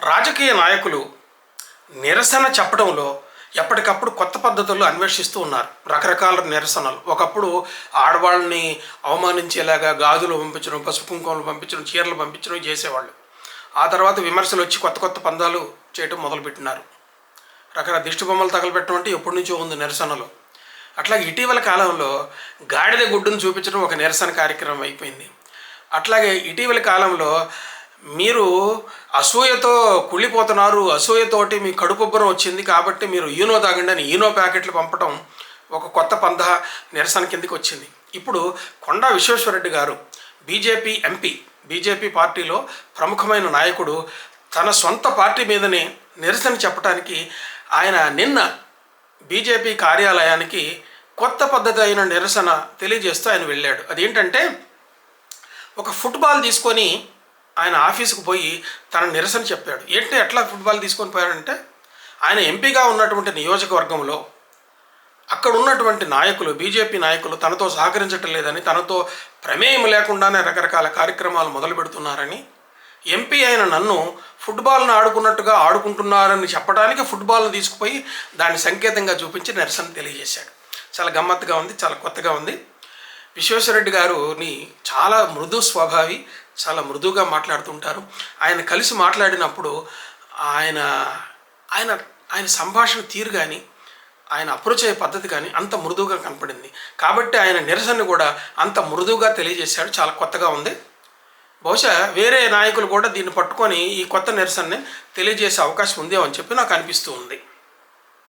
రాజకీయ నాయకులు నిరసన చెప్పడంలో ఎప్పటికప్పుడు కొత్త పద్ధతులు అన్వేషిస్తూ ఉన్నారు. రకరకాల నిరసనలు. ఒకప్పుడు ఆడవాళ్ళని అవమానించేలాగా గాజులు పంపించడం పసుపు కుంకుమలు పంపించడం చీరలు పంపించడం చేసేవాళ్ళు. ఆ తర్వాత విమర్శలు వచ్చి కొత్త కొత్త పందాలు చేయటం మొదలుపెట్టినారు. రకరకాల దిష్టి బొమ్మలు తగలబెట్టడం అంటే ఎప్పటి నుంచో ఉంది నిరసనలు. అట్లాగే ఇటీవల కాలంలో గాడిద గుడ్డును చూపించడం ఒక నిరసన కార్యక్రమం అయిపోయింది. అట్లాగే ఇటీవల కాలంలో మీరు అసూయతో కుళ్ళిపోతున్నారు. అసూయతోటి మీ కడుపుబ్బరం వచ్చింది కాబట్టి మీరు ఈనో తాగండి అని ఈనో ప్యాకెట్లు పంపటం ఒక కొత్త పంద నిరసన కిందకి వచ్చింది. ఇప్పుడు కొండా విశ్వేశ్వరరెడ్డి గారు బీజేపీ ఎంపీ బీజేపీ పార్టీలో ప్రముఖమైన నాయకుడు తన సొంత పార్టీ మీదనే నిరసన చెప్పడానికి ఆయన నిన్న బీజేపీ కార్యాలయానికి కొత్త పద్ధతి అయిన నిరసన తెలియజేస్తూ ఆయన వెళ్ళాడు. అదేంటంటే ఒక ఫుట్బాల్ తీసుకొని ఆయన ఆఫీసుకు పోయి తన నిరసన చెప్పాడు. ఏంటి ఎట్లా ఫుట్బాల్ తీసుకొని పోయాడంటే ఆయన ఎంపీగా ఉన్నటువంటి నియోజకవర్గంలో అక్కడ ఉన్నటువంటి నాయకులు బీజేపీ నాయకులు తనతో సహకరించటం లేదని తనతో ప్రమేయం లేకుండానే రకరకాల కార్యక్రమాలు మొదలు పెడుతున్నారని ఎంపీ అయిన నన్ను ఫుట్బాల్ను ఆడుకున్నట్టుగా ఆడుకుంటున్నారని చెప్పడానికి ఫుట్బాల్ను తీసుకుపోయి దాన్ని సంకేతంగా చూపించి నిరసన తెలియజేశాడు. చాలా గమ్మత్తుగా ఉంది చాలా కొత్తగా ఉంది. విశ్వేశ్వరరెడ్డి గారుని చాలా మృదు స్వభావి చాలా మృదువుగా మాట్లాడుతుంటారు. ఆయన కలిసి మాట్లాడినప్పుడు ఆయన ఆయన ఆయన సంభాషణ తీరు కానీ ఆయన అప్రోచ్ అయ్యే పద్ధతి కానీ అంత మృదువుగా కనపడింది. కాబట్టి ఆయన నిరసన కూడా అంత మృదువుగా తెలియజేశాడు. చాలా కొత్తగా ఉంది. బహుశా వేరే నాయకులు కూడా దీన్ని పట్టుకొని ఈ కొత్త నిరసనని తెలియజేసే అవకాశం ఉంది అని చెప్పి నాకు అనిపిస్తూ ఉంది.